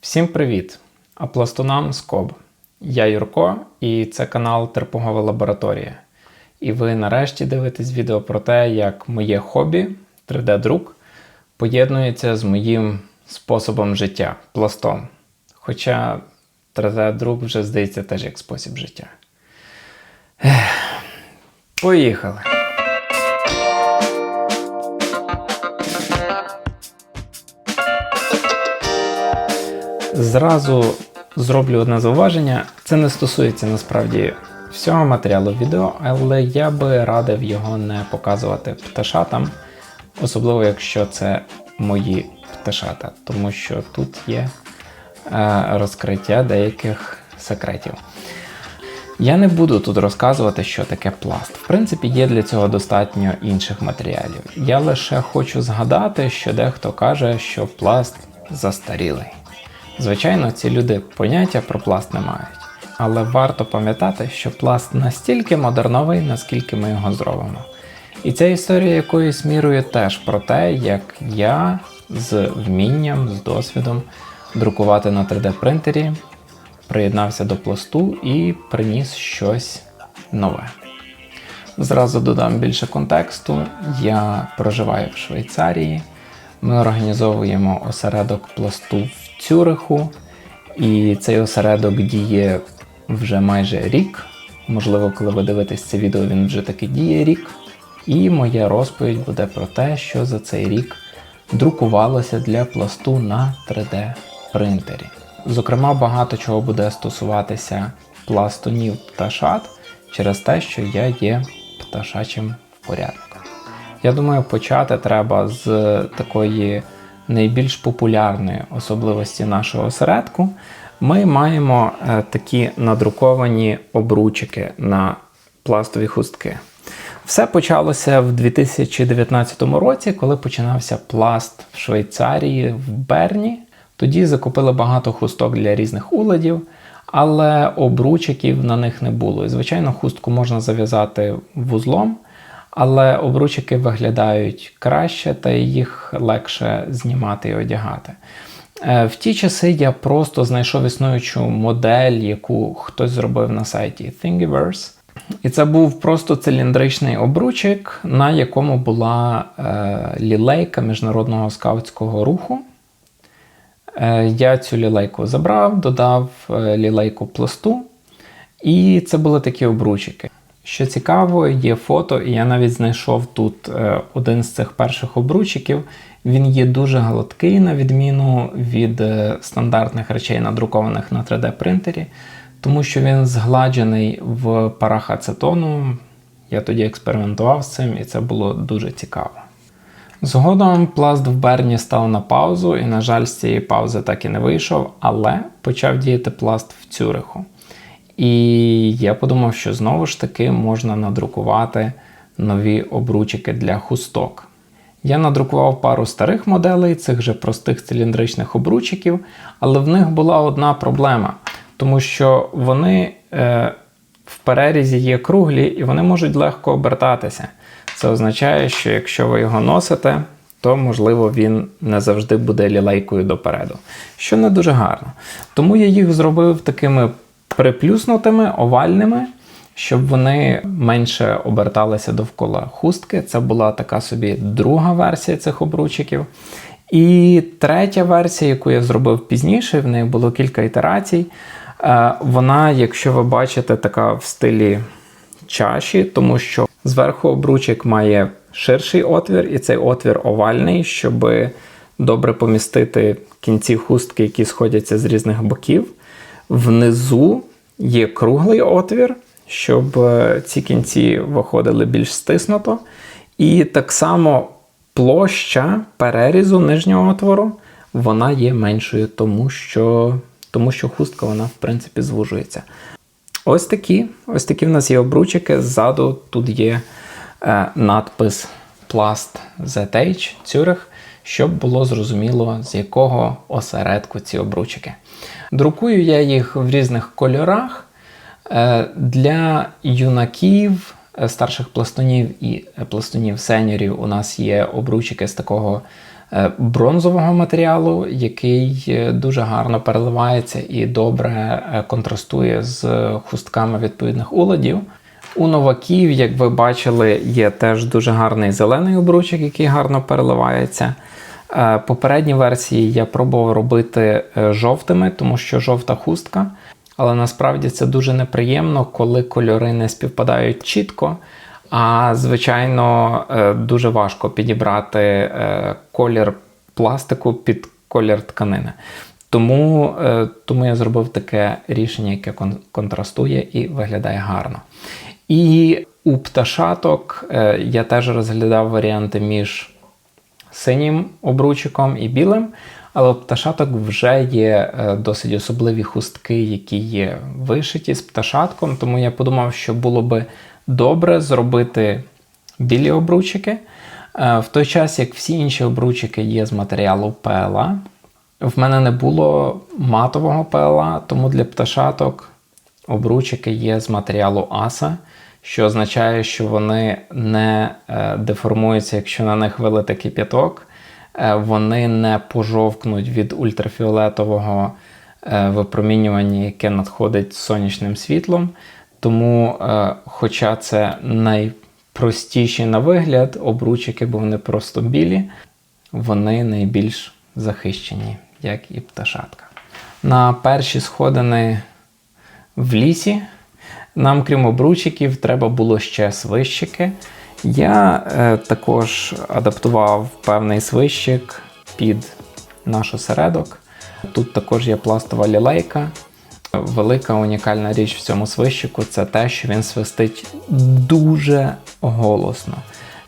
Всім привіт! А пластунам Скоб. Я Юрко, і це канал Терпогова Лабораторія. І ви нарешті дивитесь відео про те, як моє хобі 3D-друк поєднується з моїм способом життя пластом. Хоча 3D-друк вже здається теж як спосіб життя. Ех, Поїхали! Зразу зроблю одне зауваження. Це не стосується насправді всього матеріалу відео, але я би радив його не показувати пташатам, особливо якщо це мої пташата, тому що тут є е, розкриття деяких секретів. Я не буду тут розказувати, що таке пласт. В принципі, є для цього достатньо інших матеріалів. Я лише хочу згадати, що дехто каже, що пласт застарілий. Звичайно, ці люди поняття про пласт не мають. Але варто пам'ятати, що пласт настільки модерновий, наскільки ми його зробимо. І ця історія якоюсь мірою теж про те, як я з вмінням, з досвідом друкувати на 3D принтері приєднався до пласту і приніс щось нове. Зразу додам більше контексту. Я проживаю в Швейцарії. Ми організовуємо осередок пласту в Цюриху, і цей осередок діє вже майже рік. Можливо, коли ви дивитесь це відео, він вже таки діє рік. І моя розповідь буде про те, що за цей рік друкувалося для пласту на 3D принтері. Зокрема, багато чого буде стосуватися пластунів пташат через те, що я є пташачим впорядником. Я думаю, почати треба з такої найбільш популярної особливості нашого осередку. Ми маємо е, такі надруковані обручики на пластові хустки. Все почалося в 2019 році, коли починався пласт в Швейцарії в Берні. Тоді закупили багато хусток для різних уладів, але обручиків на них не було. І, звичайно, хустку можна зав'язати вузлом, але обручики виглядають краще та їх легше знімати і одягати. Е, В ті часи я просто знайшов існуючу модель, яку хтось зробив на сайті Thingiverse. І це був просто циліндричний обручик, на якому була е, лілейка міжнародного скаутського руху. Е, я цю лілейку забрав, додав е, лілейку пласту, і це були такі обручики. Що цікаво, є фото, і я навіть знайшов тут е, один з цих перших обручиків. Він є дуже гладкий, на відміну від е, стандартних речей, надрукованих на 3D принтері, тому що він згладжений в парах ацетону. Я тоді експериментував з цим, і це було дуже цікаво. Згодом пласт в Берні став на паузу, і, на жаль, з цієї паузи так і не вийшов, але почав діяти пласт в Цюриху. І я подумав, що знову ж таки можна надрукувати нові обручики для хусток. Я надрукував пару старих моделей, цих же простих циліндричних обручиків, але в них була одна проблема, тому що вони е, в перерізі є круглі і вони можуть легко обертатися. Це означає, що якщо ви його носите, то, можливо, він не завжди буде лілейкою допереду, що не дуже гарно. Тому я їх зробив такими приплюснутими, овальними, щоб вони менше оберталися довкола хустки. Це була така собі друга версія цих обручиків. І третя версія, яку я зробив пізніше, в неї було кілька ітерацій. Е, Вона, якщо ви бачите, така в стилі чаші, тому що зверху обручик має ширший отвір, і цей отвір овальний, щоб добре помістити кінці хустки, які сходяться з різних боків. Внизу є круглий отвір, щоб е, ці кінці виходили більш стиснуто. І так само площа перерізу нижнього отвору вона є меншою, тому що, тому що хустка вона, в принципі, звужується. Ось такі ось такі в нас є обручики. Ззаду тут є е, надпис Plast ZH Цюрих, щоб було зрозуміло, з якого осередку ці обручики. Друкую я їх в різних кольорах. Е, для юнаків, е, старших пластунів і пластунів сеньорів у нас є обручики з такого е, бронзового матеріалу, який е, дуже гарно переливається і добре е, контрастує з хустками відповідних уладів. У новаків, як ви бачили, є теж дуже гарний зелений обручик, який гарно переливається. Е, Попередні версії я пробував робити е, жовтими, тому що жовта хустка. Але насправді це дуже неприємно, коли кольори не співпадають чітко. А звичайно, е, дуже важко підібрати колір пластику під колір тканини. Тому, тому я зробив таке рішення, яке контрастує і виглядає гарно. І у пташаток я теж розглядав варіанти між синім обручиком і білим. Але у пташаток вже є е, досить особливі хустки, які є вишиті з пташатком. Тому я подумав, що було би добре зробити білі обручики. Е, В той час, як всі інші обручики є з матеріалу PLA, в мене не було матового PLA, тому для пташаток обручики є з матеріалу аса, що означає, що вони не е, деформуються, якщо на них вилити кип'яток. Е, Вони не пожовкнуть від ультрафіолетового е, випромінювання, яке надходить сонячним світлом. Тому, хоча це найпростіші на вигляд обручики, бо вони просто білі, вони найбільш захищені, як і пташатка. На перші сходини в лісі. Нам, крім обручиків, треба було ще свищики. Я е, також адаптував певний свищик під наш осередок. Тут також є пластова лілейка. Велика унікальна річ в цьому свищику це те, що він свистить дуже голосно.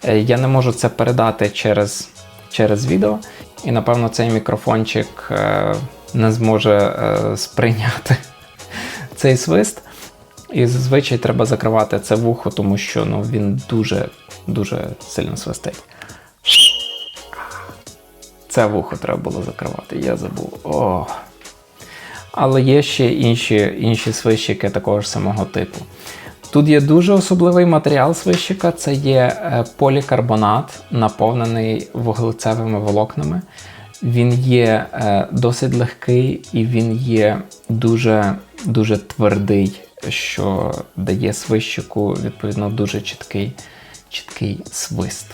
Е, Я не можу це передати через, через відео, і напевно цей мікрофончик е, не зможе е, сприйняти цей свист. І зазвичай треба закривати це вухо, тому що ну, він дуже дуже сильно свистить. Це вухо треба було закривати, я забув. О. Але є ще інші, інші свищики такого ж самого типу. Тут є дуже особливий матеріал свищика це є е, полікарбонат, наповнений вуглецевими волокнами. Він є е, досить легкий і він є дуже, дуже твердий, що дає свищику відповідно дуже чіткий, чіткий свист.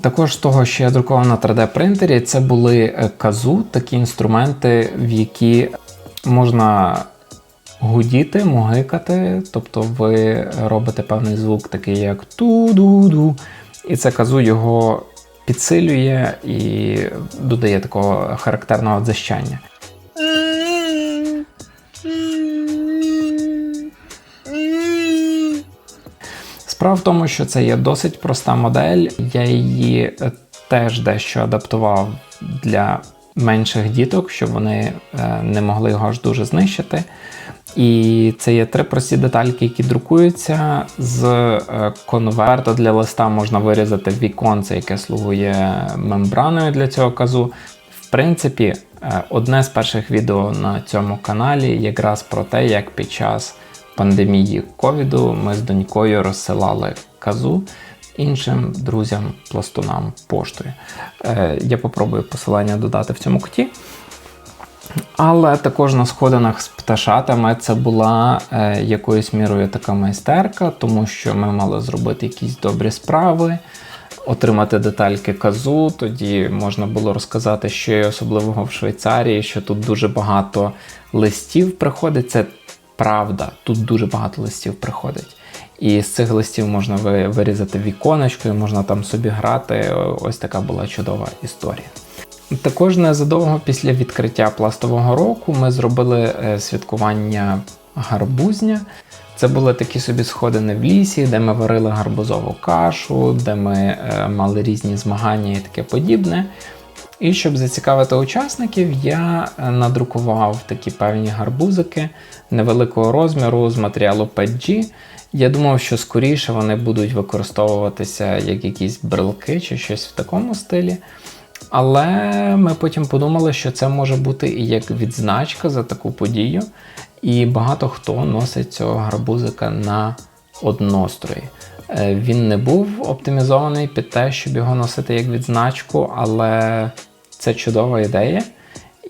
Також з того, що я друкував на 3D принтері, це були е, казу, такі інструменти, в які можна гудіти, мугикати, тобто ви робите певний звук, такий як ту-ду-ду, і це казу його підсилює і додає такого характерного дзищання. Справа в тому, що це є досить проста модель. Я її е, теж дещо адаптував для менших діток, щоб вони е, не могли його аж дуже знищити. І це є три прості детальки, які друкуються. З е, конверта для листа можна вирізати віконце, яке слугує мембраною для цього казу. В принципі, одне з перших відео на цьому каналі якраз про те, як під час пандемії ковіду ми з донькою розсилали казу іншим друзям, пластунам поштою. Е, Я попробую посилання додати в цьому куті. Але також на сходинах з пташатами це була е, якоюсь мірою така майстерка, тому що ми мали зробити якісь добрі справи, отримати детальки казу. Тоді можна було розказати, що особливого в Швейцарії, що тут дуже багато листів приходить. Правда, тут дуже багато листів приходить. І з цих листів можна вирізати віконечко, і можна там собі грати. Ось така була чудова історія. Також незадовго після відкриття пластового року ми зробили е, святкування гарбузня. Це були такі собі сходини в лісі, де ми варили гарбузову кашу, де ми е, мали різні змагання і таке подібне. І щоб зацікавити учасників, я е, надрукував такі певні гарбузики невеликого розміру з матеріалу 5G. Я думав, що скоріше вони будуть використовуватися як якісь брелки чи щось в такому стилі. Але ми потім подумали, що це може бути і як відзначка за таку подію. І багато хто носить цього гарбузика на однострої. Е, Він не був оптимізований під те, щоб його носити як відзначку, але Це чудова ідея.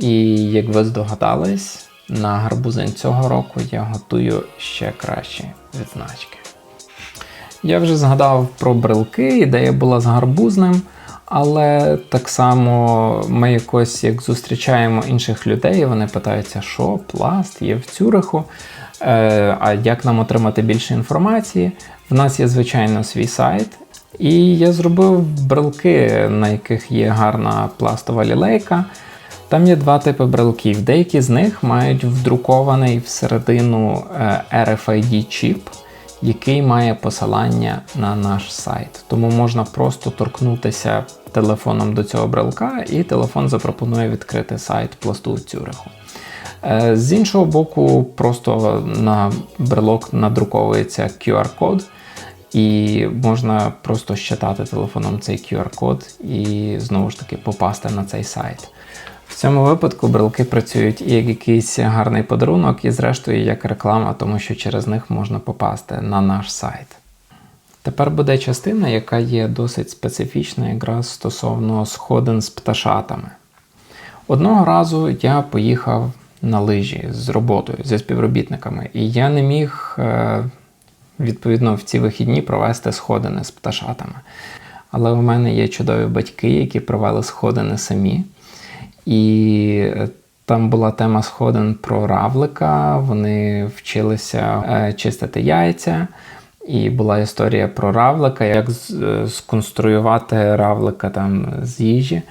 І як ви здогадались, на гарбузин цього року я готую ще кращі відзначки. Я вже згадав про брелки, ідея була з гарбузним, але так само ми якось як зустрічаємо інших людей, вони питаються, що пласт є в Цюриху, е, а як нам отримати більше інформації. В нас є, звичайно, свій сайт. І я зробив брелки, на яких є гарна пластова лілейка. Там є два типи брелків. Деякі з них мають вдрукований всередину е, RFID-чіп, який має посилання на наш сайт. Тому можна просто торкнутися телефоном до цього брелка, і телефон запропонує відкрити сайт пласту Цюриху. Е, З іншого боку, просто на брелок надруковується QR-код, і можна просто щитати телефоном цей QR-код і знову ж таки попасти на цей сайт. В цьому випадку брелки працюють і як якийсь гарний подарунок, і зрештою як реклама, тому що через них можна попасти на наш сайт. Тепер буде частина, яка є досить специфічна якраз стосовно сходин з пташатами. Одного разу я поїхав на лижі з роботою, зі співробітниками, і я не міг е, відповідно в ці вихідні провести сходини з пташатами. Але у мене є чудові батьки, які провели сходини самі. І е, там була тема сходин про равлика. Вони вчилися е, чистити яйця. І була історія про равлика, як е, сконструювати равлика там з їжі.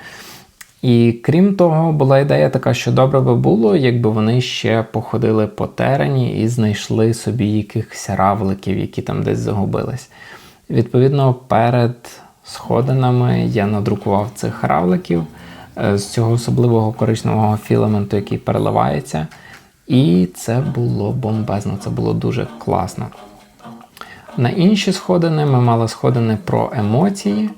І крім того, була ідея така, що добре би було, якби вони ще походили по терені і знайшли собі якихось равликів, які там десь загубились. Відповідно, перед сходинами я надрукував цих равликів е, з цього особливого коричневого філаменту, який переливається. І це було бомбезно, це було дуже класно. На інші сходини ми мали сходини про емоції,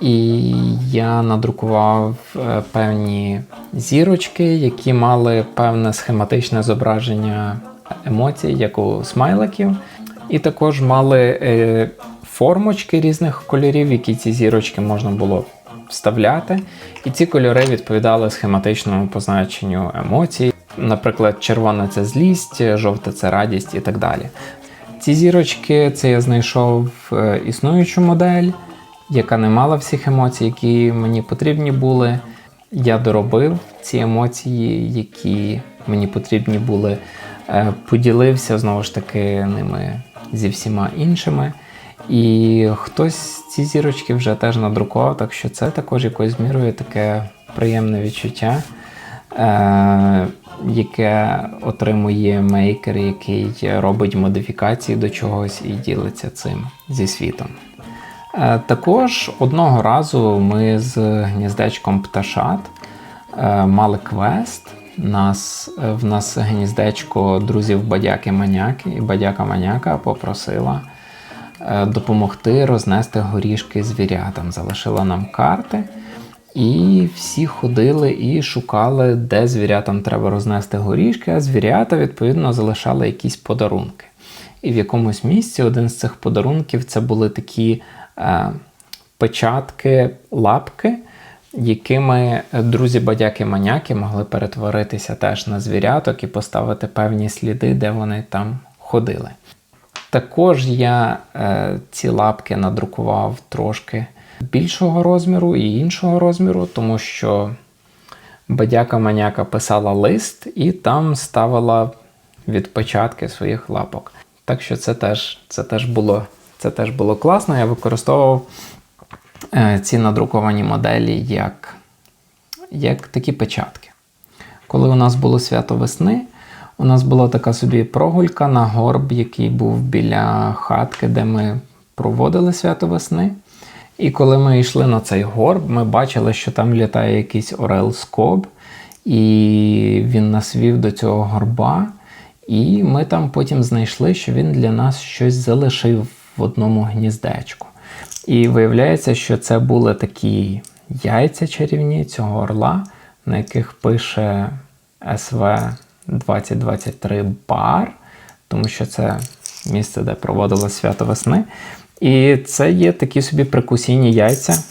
і я надрукував е, певні зірочки, які мали певне схематичне зображення емоцій, як у смайликів. І також мали е, формочки різних кольорів, які ці зірочки можна було вставляти. І ці кольори відповідали схематичному позначенню емоцій. Наприклад, червона це злість, жовта це радість і так далі. Ці зірочки це я знайшов е, існуючу модель, яка не мала всіх емоцій, які мені потрібні були. Я доробив ці емоції, які мені потрібні були, е, поділився знову ж таки ними зі всіма іншими. І хтось ці зірочки вже теж надрукував, так що це також якоюсь мірою таке приємне відчуття, е, яке отримує мейкер, який робить модифікації до чогось і ділиться цим зі світом. Е, Також одного разу ми з гніздечком пташат е, мали квест. Нас, е, в нас гніздечко друзів бадяки маняки, і бадяка маняка попросила допомогти рознести горішки звірятам. Залишила нам карти. І всі ходили і шукали, де звірятам треба рознести горішки, а звірята, відповідно, залишали якісь подарунки. І в якомусь місці один з цих подарунків це були такі печатки, лапки, якими друзі бадяки-маняки могли перетворитися теж на звіряток і поставити певні сліди, де вони там ходили. Також я е, ці лапки надрукував трошки більшого розміру і іншого розміру, тому що бадяка-маняка писала лист і там ставила відпечатки своїх лапок. Так що це теж, це теж, було, це теж було класно. Я використовував е, ці надруковані моделі як, як такі печатки. Коли у нас було свято весни, у нас була така собі прогулька на горб, який був біля хатки, де ми проводили свято весни. І коли ми йшли на цей горб, ми бачили, що там літає якийсь орел скоб, і він нас вів до цього горба. І ми там потім знайшли, що він для нас щось залишив в одному гніздечку. І виявляється, що це були такі яйця чарівні цього орла, на яких пише СВ 2023 бар, тому що це місце, де проводилось свято весни. І це є такі собі прикусійні яйця,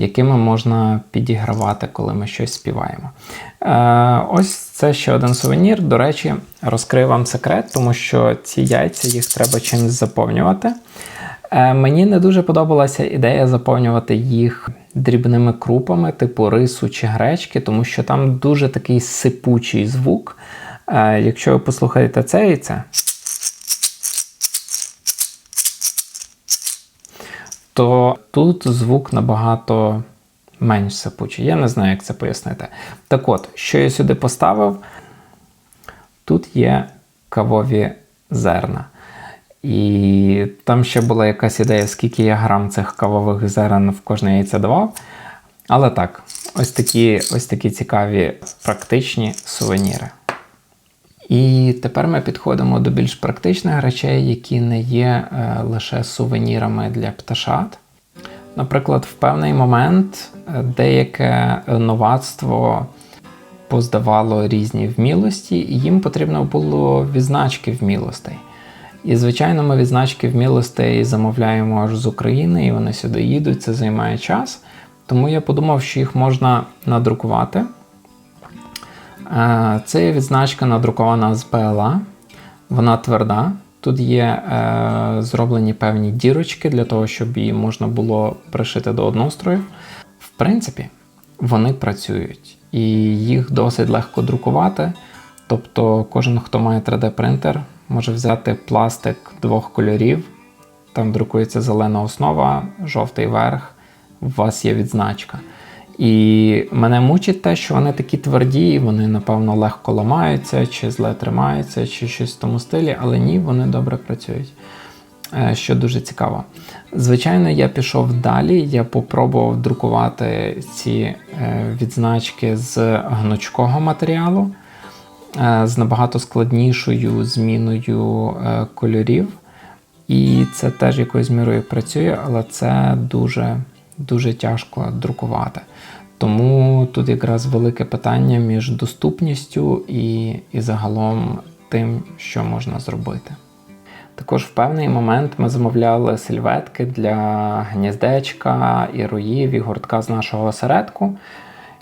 якими можна підігравати, коли ми щось співаємо. Е, ось це ще один сувенір. До речі, розкрию вам секрет, тому що ці яйця їх треба чимось заповнювати. Е, мені не дуже подобалася ідея заповнювати їх дрібними крупами, типу рису чи гречки, тому що там дуже такий сипучий звук. Е, якщо ви послухаєте це і це, то тут звук набагато менш сипучий. Я не знаю, як це пояснити. Так от, що я сюди поставив, тут є кавові зерна. І там ще була якась ідея, скільки я грам цих кавових зерен в кожне яйце давав. Але так, ось такі, ось такі цікаві практичні сувеніри. І тепер ми підходимо до більш практичних речей, які не є е, лише сувенірами для пташат. Наприклад, в певний момент е, деяке новацтво поздавало різні вмілості, і їм потрібно було відзначки вмілостей. І, звичайно, ми відзначки вмілостей замовляємо аж з України, і вони сюди їдуть, це займає час. Тому я подумав, що їх можна надрукувати. Е, Це відзначка надрукована з ПЛА, вона тверда. Тут є е, зроблені певні дірочки для того, щоб її можна було пришити до однострою. В принципі, вони працюють і їх досить легко друкувати. Тобто, кожен, хто має 3D-принтер, може взяти пластик двох кольорів. Там друкується зелена основа, жовтий верх, у вас є відзначка. І мене мучить те, що вони такі тверді, вони, напевно, легко ламаються, чи зле тримаються, чи щось в тому стилі, але ні, вони добре працюють. Е, Що дуже цікаво. Звичайно, я пішов далі, я попробував друкувати ці е, відзначки з гнучкого матеріалу, е, з набагато складнішою зміною кольорів. І це теж якоюсь мірою працює, але це дуже, дуже тяжко друкувати. Тому тут якраз велике питання між доступністю і, і загалом тим, що можна зробити. Також в певний момент ми замовляли сельветки для гніздечка, і роїв, і гуртка з нашого осередку.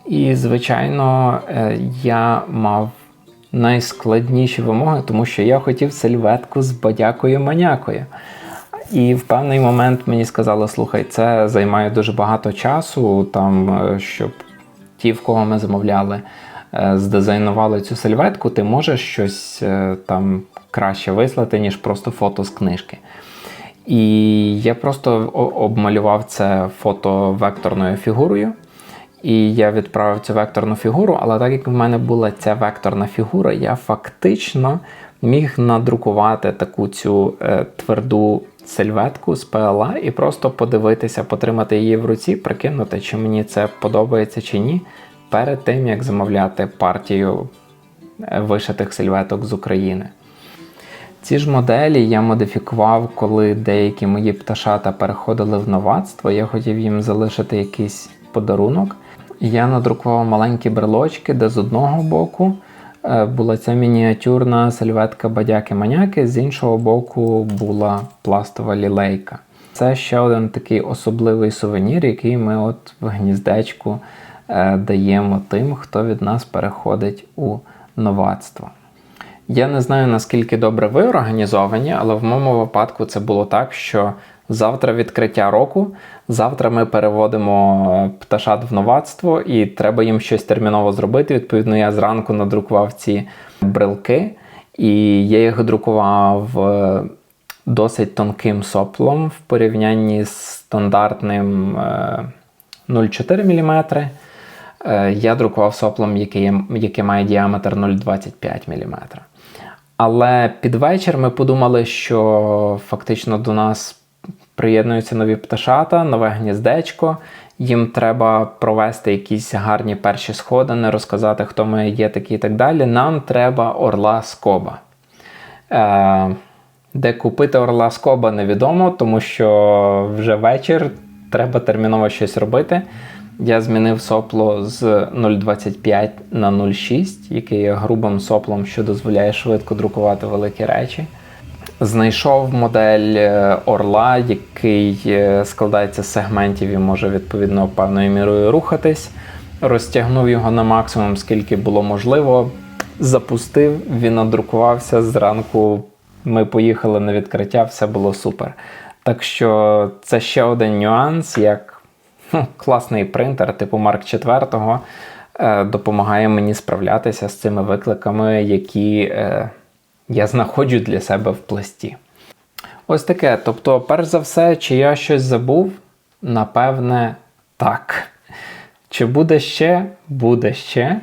І, звичайно, е, я мав найскладніші вимоги, тому що я хотів сельветку з бадякою манякою. І в певний момент мені сказали: слухай, це займає дуже багато часу, там, е, щоб ті, в кого ми замовляли, е, здизайнували цю сельветку, ти можеш щось е, там краще вислати, ніж просто фото з книжки. І я просто обмалював це фото векторною фігурою. І я відправив цю векторну фігуру, але так як в мене була ця векторна фігура, я фактично міг надрукувати таку цю е, тверду сельветку з PLA і просто подивитися, потримати її в руці, прикинути, чи мені це подобається чи ні, перед тим як замовляти партію е, вишитих сельветок з України. Ці ж моделі я модифікував, коли деякі мої пташата переходили в новацтво. Я хотів їм залишити якийсь подарунок. Я надрукував маленькі брелочки, де з одного боку була ця мініатюрна сельветка бадяки-маняки, з іншого боку була пластова лілейка. Це ще один такий особливий сувенір, який ми от в гніздечку е, даємо тим, хто від нас переходить у новацтво. Я не знаю, наскільки добре ви організовані, але в моєму випадку це було так, що завтра відкриття року, завтра ми переводимо е, пташат в новацтво, і треба їм щось терміново зробити. Відповідно, я зранку надрукував ці брелки, і я їх друкував е, досить тонким соплом в порівнянні з стандартним е, 0,4 мм. Е, Я друкував соплом, який, який має діаметр 0,25 мм. Але під вечір ми подумали, що фактично до нас приєднуються нові пташата, нове гніздечко. Їм треба провести якісь гарні перші сходини, розказати, хто ми є такі і так далі. Нам треба орла скоба. Е, де купити орла скоба невідомо, тому що вже вечір, треба терміново щось робити. Я змінив сопло з 0,25 на 0,6, який є грубим соплом, що дозволяє швидко друкувати великі речі. Знайшов модель е, орла, який е, складається з сегментів і може відповідно певною мірою рухатись. Розтягнув його на максимум, скільки було можливо. Запустив, він надрукувався зранку. Ми поїхали на відкриття, все було супер. Так що це ще один нюанс, як ну, класний принтер, типу Mark 4, е, допомагає мені справлятися з цими викликами, які я знаходжу для себе в пласті. Ось таке. Тобто, перш за все, чи я щось забув? Напевне, так. Чи буде ще? Буде ще.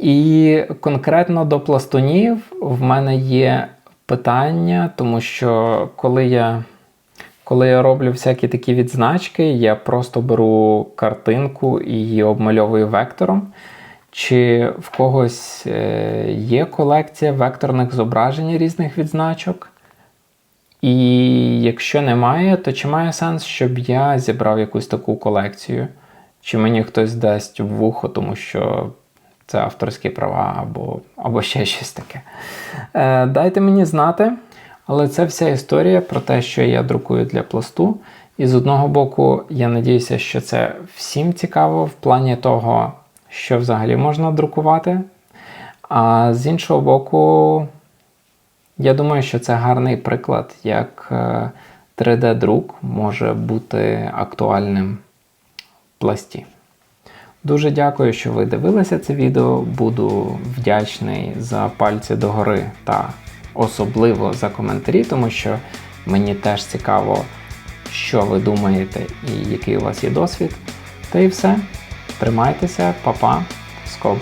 І конкретно до пластунів в мене є питання, тому що коли я, коли я роблю всякі такі відзначки, я просто беру картинку і її обмальовую вектором. Чи в когось е, є колекція векторних зображень різних відзначок? І якщо немає, то чи має сенс, щоб я зібрав якусь таку колекцію? Чи мені хтось дасть в вухо, тому що це авторські права або, або ще щось таке. Е, дайте мені знати, але це вся історія про те, що я друкую для пласту. І з одного боку, я надіюся, що це всім цікаво в плані того, що взагалі можна друкувати. А з іншого боку, я думаю, що це гарний приклад, як 3D-друк може бути актуальним в пласті. Дуже дякую, що ви дивилися це відео. Буду вдячний за пальці догори та особливо за коментарі, тому що мені теж цікаво, що ви думаєте і який у вас є досвід. Та і все. Тримайтеся, па-па, скоп.